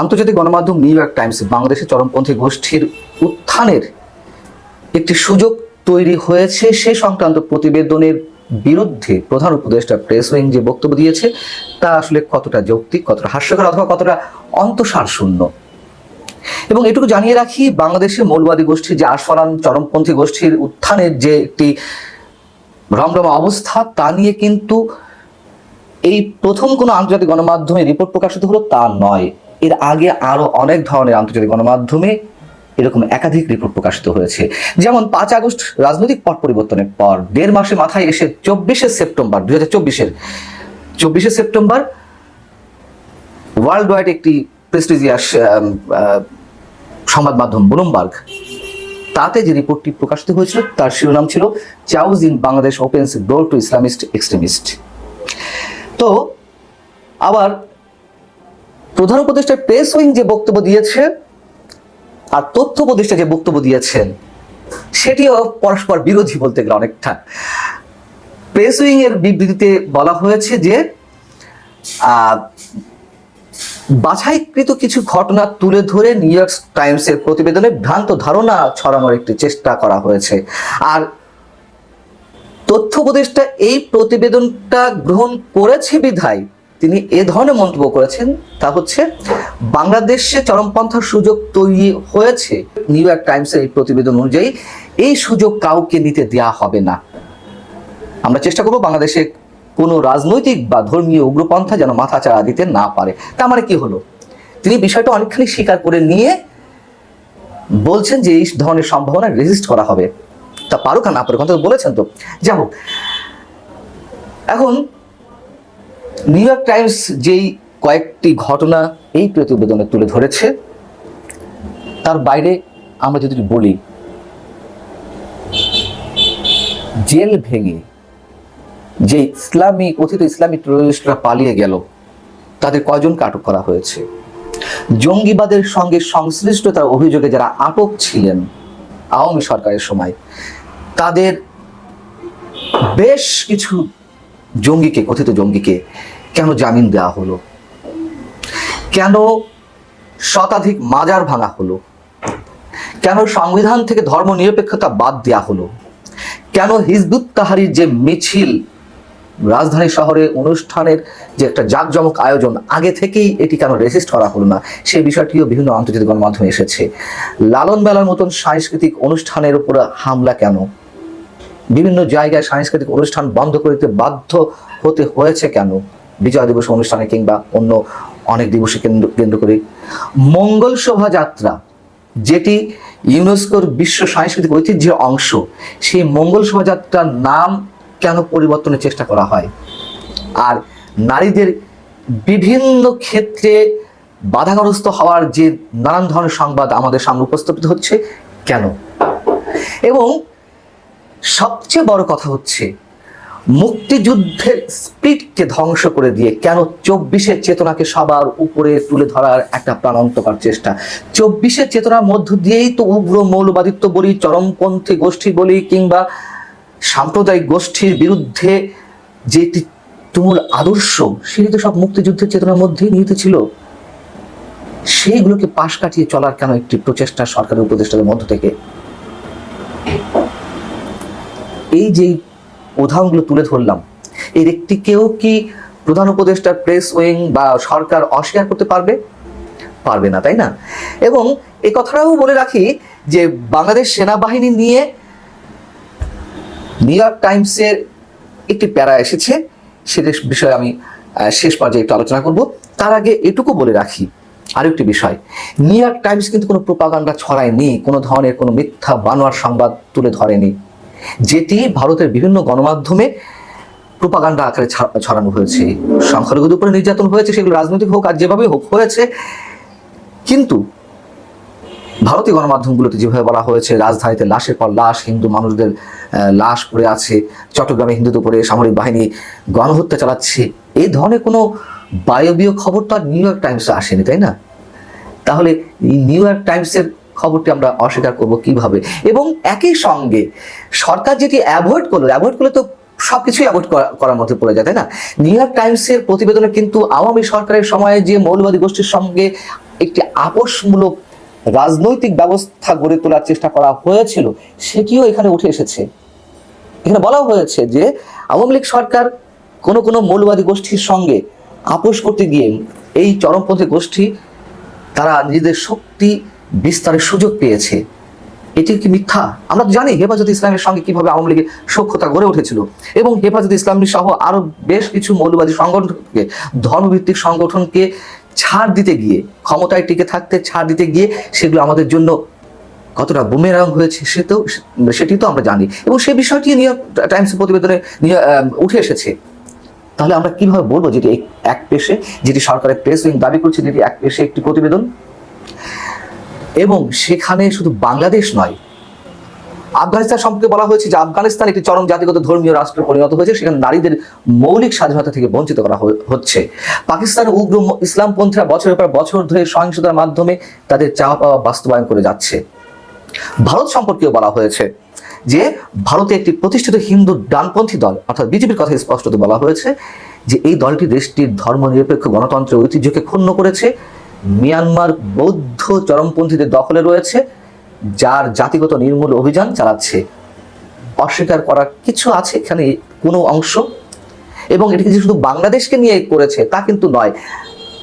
আন্তর্জাতিক গণমাধ্যম new York Times বাংলাদেশের চরমপন্থী গোষ্ঠীর উত্থানের একটি সুযোগ তৈরি হয়েছে। সে সংক্রান্ত প্রতিবেদনের বিরুদ্ধে প্রধান উপদেষ্টা প্রেস উইং যে বক্তব্য দিয়েছে, তা আসলে কতটা যৌক্তিক, কতটা হাস্যকর অথবা কতটা অন্তঃসার শূন্য এবং এটুকু জানিয়ে রাখি বাংলাদেশের মৌলবাদী গোষ্ঠীর যে আস্ফালান চরমপন্থী গোষ্ঠীর উত্থানের যে একটি রমরমা অবস্থা, তা নিয়ে কিন্তু এই প্রথম কোনো আন্তর্জাতিক গণমাধ্যমে রিপোর্ট প্রকাশিত হলো তা নয়। এর আগে আরও অনেক ধরনের আন্তর্জাতিক গণমাধ্যমে এরকম একাধিক রিপোর্ট প্রকাশিত হয়েছে। যেমন পাঁচ আগস্ট রাজনৈতিক পট পরিবর্তনের পর দেড় মাসে মাথায় এসে চব্বিশে সেপ্টেম্বর দুই হাজার চব্বিশের চব্বিশে সেপ্টেম্বর ওয়ার্ল্ড ওয়াইড একটি প্রেস্টিজিয়াস সংবাদ মাধ্যম ব্লুমবার্গ তাতে যে রিপোর্টটি প্রকাশিত হয়েছিল তার শিরোনাম ছিল chaos in Bangladesh opens door to Islamist extremist তো আবার প্রধান উপদেষ্টা প্রেস উইং যে বক্তব্য দিয়েছে আর তথ্য উপদেষ্টা যে বক্তব্য দিয়েছেন, সেটিও পরস্পর বিরোধী বলতে গেলে অনেকটা। প্রেস উইং এর বিবৃতিতে বলা হয়েছে যে বাছাইকৃত কিছু ঘটনা তুলে ধরে নিউ ইয়র্ক টাইমসের প্রতিবেদনে ভ্রান্ত ধারণা ছড়ানোর একটি চেষ্টা করা হয়েছে। আর তথ্য উপদেষ্টা এই প্রতিবেদনটা গ্রহণ করেছে বিধায় তিনি এ ধরনের মন্তব্য করেছেন, তা হচ্ছে, বাংলাদেশে চরমপন্থার সুযোগ তৈরি হয়েছে। নিউ ইয়র্ক টাইমসের এই প্রতিবেদন অনুযায়ী, এই সুযোগ কাউকে নিতে দেয়া হবে না। আমরা চেষ্টা করব বাংলাদেশে কোনো রাজনৈতিক বা ধর্মীয় উগ্রপন্থা যেন মাথা চাড়া দিতে না পারে। তার মানে কি হলো? তিনি বিষয়টা অনেকখানি স্বীকার করে নিয়ে বলছেন যে এই ধরনের সম্ভাবনা রেজিস্ট করা হবে। তা পারুক না পারুক, অন্তত বলেছেন তো। যাই হোক, এখন নিউ ইয়র্ক টাইমস যেই কয়েকটি ঘটনা এই প্রতিবেদনে তুলে ধরেছে, তার বাইরে আমরা যদি বলি, জেল ভেঙে যে ইসলামী, কথিত ইসলামী টেরোরিস্টরা পালিয়ে গেল, তাদের কয়জনকে আটক করা হয়েছে? জঙ্গিবাদের সঙ্গে সংশ্লিষ্টতার অভিযোগে যারা আটক ছিলেন আওয়ামী সরকারের সময়, তাদের বেশ কিছু জঙ্গিকে, কথিত জঙ্গিকে কেন জামিন দেওয়া হলো? কেন শতাধিক মাজার ভাঙা হলো? কেন সংবিধান থেকে ধর্ম নিরপেক্ষতা বাদ দেওয়া হলো? কেন হিজবুত তাহারির যে মিছিল রাজধানী শহরে অনুষ্ঠানের যে একটা জাঁকজমক আয়োজন, আগে থেকেই এটি কেন রেজিস্ট করা হলো না? সেই বিষয়টিও বিভিন্ন আন্তর্জাতিক গণমাধ্যমে এসেছে। লালন মেলার মতন সাংস্কৃতিক অনুষ্ঠানের উপর হামলা কেন? বিভিন্ন জায়গায় সাংস্কৃতিক অনুষ্ঠান বন্ধ করতে বাধ্য হতে হয়েছে কেন? বিজয় দিবস অনুষ্ঠানে কিংবা অন্য অনেক দিবসে কেন্দ্র কেন্দ্র করে মঙ্গল শোভাযাত্রা, যেটি ইউনেস্কোর বিশ্ব সাংস্কৃতিক ঐতিহ্যের অংশ, সেই মঙ্গল শোভাযাত্রার নাম কেন পরিবর্তনের চেষ্টা করা হয়? আর নারীদের বিভিন্ন ক্ষেত্রে বাধাগ্রস্ত হওয়ার যে নানান ধরনের সংবাদ আমাদের সামনে উপস্থাপিত হচ্ছে, কেন? এবং সবচেয়ে বড় কথা হচ্ছে মুক্তিযুদ্ধের স্পিরিটকে ধ্বংস করে দিয়ে কেন চব্বিশের চেতনাকে সবার উপরে তুলে ধরার একটা প্রাণান্তকর চেষ্টা? চব্বিশের চেতনার মধ্য দিয়েই তো উগ্র মৌলবাদিত্ব বলি, চরমপন্থী গোষ্ঠী বলি কিংবা সাম্প্রদায়িক গোষ্ঠীর বিরুদ্ধে যে তুমুল আদর্শ, সেটি তো সব মুক্তিযুদ্ধের চেতনার মধ্যেই নিহিত ছিল। সেইগুলোকে পাশ কাটিয়ে চলার কেন একটি প্রচেষ্টা সরকারি উপদেষ্টাদের মধ্য থেকে? এই যে উদাহরণগুলো তুলে ধরলাম। এর একটি কেউ কি প্রধান উপদেষ্টা প্রেস উইং বা সরকার অস্বীকার করতে পারবে? পারবে না, তাই না? এবং এ কথাটাও বলে রাখি যে বাংলাদেশ সেনাবাহিনী নিয়ে নিউ ইয়র্ক টাইমসের একটি প্যারা এসেছে। সেটা বিষয়ে আমি শেষ পর্যায়ে একটু আলোচনা করব। তার আগে এটুকু বলে রাখি। আরও একটি বিষয়, নিউ ইয়র্ক টাইমস কিন্তু কোনো প্রোপাগান্ডা ছড়ায়নি, কোনো ধরনের কোনো মিথ্যা বানোয়ার সংবাদ তুলে ধরেনি। যেটি ভারতের বিভিন্ন গণমাধ্যমে প্রোপাগান্ডা আকারে ছড়ানো হয়েছে। সংখ্যালঘুদের উপরে নির্যাতন হয়েছে, সেগুলো রাজনৈতিক হোক আর যেভাবে হোক হয়েছে। কিন্তু ভারতীয় গণমাধ্যমগুলোতে যেভাবে বলা হয়েছে, রাজধানীতে লাশের পর লাশ, হিন্দু মানুষদের লাশ পড়ে আছে, চট্টগ্রামে হিন্দুদের উপরে সামরিক বাহিনী গণহত্যা চালাচ্ছে এই ধরনের কোনো বায়বীয় খবর তো আর নিউ ইয়র্ক টাইমসে আসেনি, তাই না? তাহলে নিউ ইয়র্ক টাইমসের খবরটি আমরা অস্বীকার করব কীভাবে? এবং একই সঙ্গে সরকার যেটি অ্যাভয়েড করল অ্যাভয়েড করলে তো সবকিছুই অ্যাভয়েড করার মধ্যে পড়ে যায়, তাই না? নিউ ইয়র্ক টাইমসের প্রতিবেদনে কিন্তু আওয়ামী সরকারের সময়ে যে মৌলবাদী গোষ্ঠীর সঙ্গে একটি আপোষমূলক রাজনৈতিক ব্যবস্থা গড়ে তোলার চেষ্টা করা হয়েছিল, সেটিও এখানে উঠে এসেছে। এখানে বলা হয়েছে যে আওয়ামী লীগ সরকার কোনো কোনো মৌলবাদী গোষ্ঠীর সঙ্গে আপোষ করতে গিয়ে এই চরমপন্থী গোষ্ঠী, তারা নিজেদের শক্তি বিস্তারের সুযোগ পেয়েছে। এটি কি মিথ্যা? আমরা তো জানি হেফাজত ইসলামের সঙ্গে কীভাবে আওয়ামী লীগের সক্ষতা গড়ে উঠেছিল। এবং হেফাজত ইসলাম সহ আরও বেশ কিছু মৌলবাদী সংগঠনকে, ধর্মভিত্তিক সংগঠনকে ছাড় দিতে গিয়ে, ক্ষমতায় টিকে থাকতে ছাড় দিতে গিয়ে সেগুলো আমাদের জন্য কতটা বুমেরাং হয়েছে সেটাও সেটি তো আমরা জানি। এবং সে বিষয়টি নিয়ে টাইমস প্রতিবেদনে নিয়ে উঠে এসেছে। তাহলে আমরা কীভাবে বলব যেটি এক পেশে, যেটি সরকারের প্রেস উইং দাবি করছে যেটি এক পেশে একটি প্রতিবেদন? এবং সেখানে শুধু বাংলাদেশ নয়, আফগানিস্তান সম্পর্কে বলা হয়েছে যে আফগানিস্তান একটি চরম জাতিগত ধর্মীয় রাষ্ট্রে পরিণত হয়েছে, সেখানে নারীদের মৌলিক স্বাধীনতা থেকে বঞ্চিত করা হচ্ছে। পাকিস্তান, উগ্র ইসলামপন্থীরা বছরের পর বছর ধরে সহিংসতার মাধ্যমে তাদের চাওয়া পাওয়া বাস্তবায়ন করে যাচ্ছে। ভারত সম্পর্কেও বলা হয়েছে যে ভারতে একটি প্রতিষ্ঠিত হিন্দু ডানপন্থী দল, অর্থাৎ বিজেপির কথা স্পষ্টত বলা হয়েছে যে এই দলটি দেশটির ধর্মনিরপেক্ষ গণতন্ত্রের ঐতিহ্যকে ক্ষুণ্ণ করেছে। মিয়ানমার বৌদ্ধ চরমপন্থীদের দখলে রয়েছে, যার জাতিগত নির্মূল অভিযান চালাচ্ছে। অস্বীকার করার কিছু আছে এখানে, কোনো অংশ? এবং এটি যে শুধু বাংলাদেশকে নিয়ে করেছে, তা কিন্তু নয়।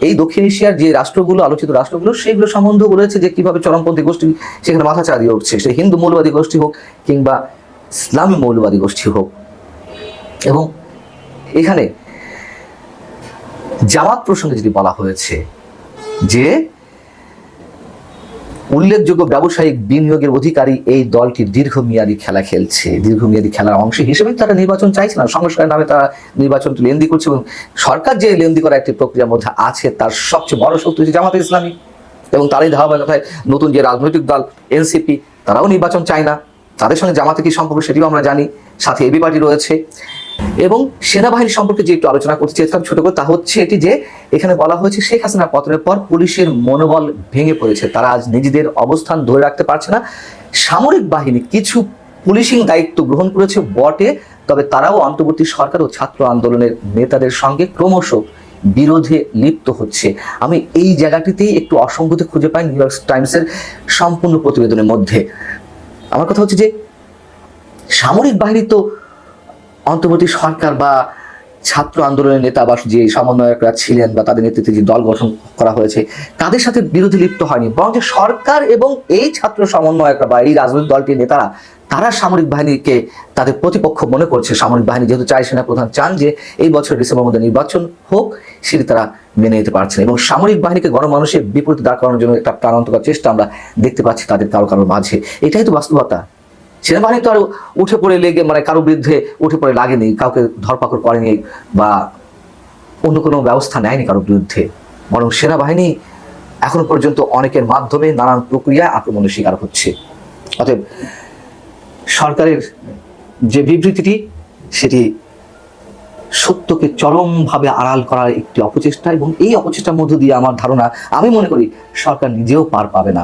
এই দক্ষিণ এশিয়ার যে রাষ্ট্রগুলো, আলোচিত রাষ্ট্রগুলো সেগুলো সম্বন্ধ বলেছে যে কীভাবে চরমপন্থী গোষ্ঠী সেখানে মাথা চাড়িয়ে উঠছে। সে হিন্দু মৌলবাদী গোষ্ঠী হোক কিংবা ইসলামী মৌলবাদী গোষ্ঠী হোক। এবং এখানে জামাত প্রসঙ্গে যদি বলা হয়েছে যে উল্লেখযোগ্য ব্যবসায়িক বিনিয়োগের অধিকারী এই দলটি দীর্ঘমেয়াদী খেলা খেলছে। দীর্ঘমেয়াদী খেলার অংশ হিসেবে তারা নির্বাচন চাইছে না। সংস্কারের নামে তারা নির্বাচনটি লেন্দি করছে এবং সরকার যে লেন্দি করা একটি প্রক্রিয়ার মধ্যে আছে, তার সবচেয়ে বড় শক্তি হচ্ছে জামাতে ইসলামী। এবং তারই ধারাবাহিকতায় নতুন যে রাজনৈতিক দল এনসিপি, তারাও নির্বাচন চায় না। তাদের সঙ্গে জামাতে কি সম্পর্ক সেটিও আমরা জানি। সাথে এবি পার্টি রয়েছে। এবং সেনাবাহিনী সম্পর্কে যে একটু আলোচনা করতে চেয়েছিলাম ছোট করে, তা হচ্ছে এটি যে এখানে বলা হয়েছে শেখ হাসিনার পতনের পর পুলিশের মনোবল ভেঙে পড়েছে। তারা আজ নিজেদের অবস্থান ধরে রাখতে পারছে না। সামরিক বাহিনী কিছু পুলিশিং দায়িত্ব গ্রহণ করেছে বটে, তবে তারাও অন্তর্বর্তী সরকার ও ছাত্র আন্দোলনের নেতাদের সঙ্গে ক্রমশ বিরোধে লিপ্ত হচ্ছে। আমি এই জায়গাটিতেই একটু অসঙ্গতি খুঁজে পাই নিউ ইয়র্ক টাইমসের সম্পূর্ণ প্রতিবেদনের মধ্যে। আমার কথা হচ্ছে যে সামরিক বাহিনী তো অন্তর্বর্তী সরকার বা ছাত্র আন্দোলনের নেতা বা যে সমন্বয়করা ছিলেন বা তাদের নেতৃত্বে যে দল গঠন করা হয়েছে, তাদের সাথে বিরোধী লিপ্ত হয়নি। বরং যে সরকার এবং এই ছাত্র সমন্বয়করা বা এই রাজনৈতিক দলটির নেতারা, তারা সামরিক বাহিনীকে তাদের প্রতিপক্ষ মনে করছে। সামরিক বাহিনী যেহেতু চায় সেনা প্রধান চান যে এই বছর ডিসেম্বর মধ্যে নির্বাচন হোক, সেটি তারা মেনে নিতে পারছেন এবং সামরিক বাহিনীকে গণমানুষের বিপরীতে দাঁড় করানোর জন্য একটা প্রাণান্তকর চেষ্টা আমরা দেখতে পাচ্ছি তাদের কারও কারোর মাঝে। এটাই তো বাস্তবতা। সেনাবাহিনী তো আর উঠে পড়ে লেগে মানে কারও বিরুদ্ধে উঠে পড়ে লাগেনি, কাউকে ধরপাকড় করেনি বা অন্য কোনো ব্যবস্থা নেয়নি কারোর বিরুদ্ধে। বরং সেনাবাহিনী এখনও পর্যন্ত অনেকের মাধ্যমে নানান প্রক্রিয়া আক্রমণের শিকার হচ্ছে। অতএব সরকারের যে বিবৃতিটি, সেটি সত্যকে চরমভাবে আড়াল করার একটি অপচেষ্টা এবং এই অপচেষ্টার মধ্য দিয়ে আমার ধারণা, আমি মনে করি সরকার নিজেও পার পাবে না।